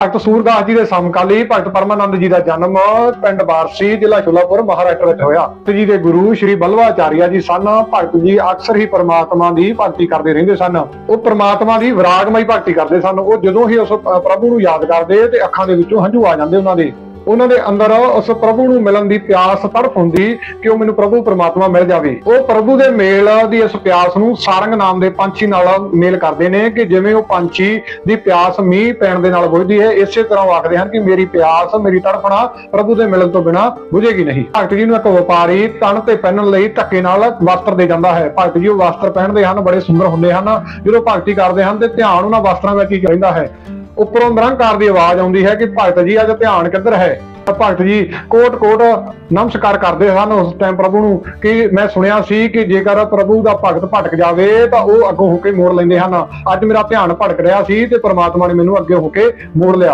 ਭਗਤ ਸੂਰਦਾਸ ਜੀ ਦੇ ਸਮਕਾਲੀ, ਭਗਤ ਪਰਮਾਨੰਦ ਜੀ ਦਾ ਜਨਮ ਪਿੰਡ ਬਾਰਸੀ, ਜ਼ਿਲ੍ਹਾ ਸ਼ੁਲਾਪੁਰ ਮਹਾਰਾਸ਼ਟਰ ਵਿੱਚ ਹੋਇਆ। ਤੇ ਜੀ ਦੇ ਗੁਰੂ ਸ਼੍ਰੀ ਬੱਲਵਾਚਾਰੀਆ ਜੀ ਸਨ, ਭਗਤ ਜੀ ਅਕਸਰ ਹੀ ਪਰਮਾਤਮਾ ਦੀ ਭਗਤੀ ਕਰਦੇ ਰਹਿੰਦੇ ਸਨ। ਉਹ ਪਰਮਾਤਮਾ ਦੀ ਵਿਰਾਗਮਈ ਭਗਤੀ ਕਰਦੇ ਸਨ। ਉਹ ਜਦੋਂ ਹੀ ਉਸ ਪ੍ਰਭੂ ਨੂੰ ਯਾਦ ਕਰਦੇ ਤੇ ਅੱਖਾਂ ਦੇ ਵਿੱਚੋਂ ਹੰਝੂ ਆ ਜਾਂਦੇ ਉਹਨਾਂ ਦੇ। ਉਹਨਾਂ ਦੇ ਅੰਦਰ ਉਸ ਪ੍ਰਭੂ ਨੂੰ ਮਿਲਣ ਦੀ ਪਿਆਸ ਤੜਫ ਹੁੰਦੀ ਕਿ ਉਹ ਮੈਨੂੰ ਪ੍ਰਭੂ ਪਰਮਾਤਮਾ ਮਿਲ ਜਾਵੇ। ਉਹ ਪ੍ਰਭੂ ਦੇ ਮੇਲ ਦੀ ਇਸ ਪਿਆਸ ਨੂੰ ਸਾਰੰਗ ਨਾਮ ਦੇ ਪੰਛੀ ਨਾਲ ਮੇਲ ਕਰਦੇ ਨੇ ਕਿ ਜਿਵੇਂ ਉਹ ਪੰਛੀ ਦੀ ਪਿਆਸ ਮੀਂਹ ਪੈਣ ਦੇ ਨਾਲ ਬੁਝਦੀ ਹੈ, ਇਸੇ ਤਰ੍ਹਾਂ ਉਹ ਆਖਦੇ ਹਨ ਕਿ ਮੇਰੀ ਪਿਆਸ, ਮੇਰੀ ਤੜਫਣਾ ਪ੍ਰਭੂ ਦੇ ਮਿਲਣ ਤੋਂ ਬਿਨਾ ਬੁਝੇਗੀ ਨਹੀਂ। ਭਗਤ ਜੀ ਨੂੰ ਇੱਕ ਵਪਾਰੀ ਤਨ ਤੇ ਪਹਿਨਣ ਲਈ ਧੱਕੇ ਨਾਲ ਵਸਤਰ ਦੇ ਜਾਂਦਾ ਹੈ। ਭਗਤ ਜੀ ਉਹ ਵਸਤਰ ਪਹਿਨਦੇ ਹਨ, ਬੜੇ ਸੁੰਦਰ ਹੁੰਦੇ ਹਨ। ਜਦੋਂ ਭਗਤੀ ਕਰਦੇ ਹਨ ਤੇ ਧਿਆਨ ਉਹਨਾਂ ਵਸਤਰਾਂ ਵਿੱਚ ਹੀ ਰਹਿੰਦਾ ਹੈ। ਉੱਪਰੋਂ ਨਿਰੰਕਾਰ ਦੀ ਆਵਾਜ਼ ਆਉਂਦੀ ਹੈ ਕਿ ਭਗਤ ਜੀ, ਅੱਜ ਧਿਆਨ ਕਿੱਧਰ ਹੈ? ਭਗਤ ਜੀ ਕੋਟ ਕੋਟ ਨਮਸਕਾਰ ਕਰਦੇ ਹਨ ਉਸ ਟਾਈਮ ਪ੍ਰਭੂ ਨੂੰ ਕਿ ਮੈਂ ਸੁਣਿਆ ਸੀ ਕਿ ਜੇਕਰ ਪ੍ਰਭੂ ਦਾ ਭਗਤ ਭਟਕ ਜਾਵੇ ਤਾਂ ਉਹ ਅੱਗੋਂ ਹੋ ਕੇ ਮੋੜ ਲੈਂਦੇ ਹਨ। ਅੱਜ ਮੇਰਾ ਧਿਆਨ ਭਟਕ ਰਿਹਾ ਸੀ ਤੇ ਪ੍ਰਮਾਤਮਾ ਨੇ ਮੈਨੂੰ ਅੱਗੇ ਹੋ ਕੇ ਮੋੜ ਲਿਆ।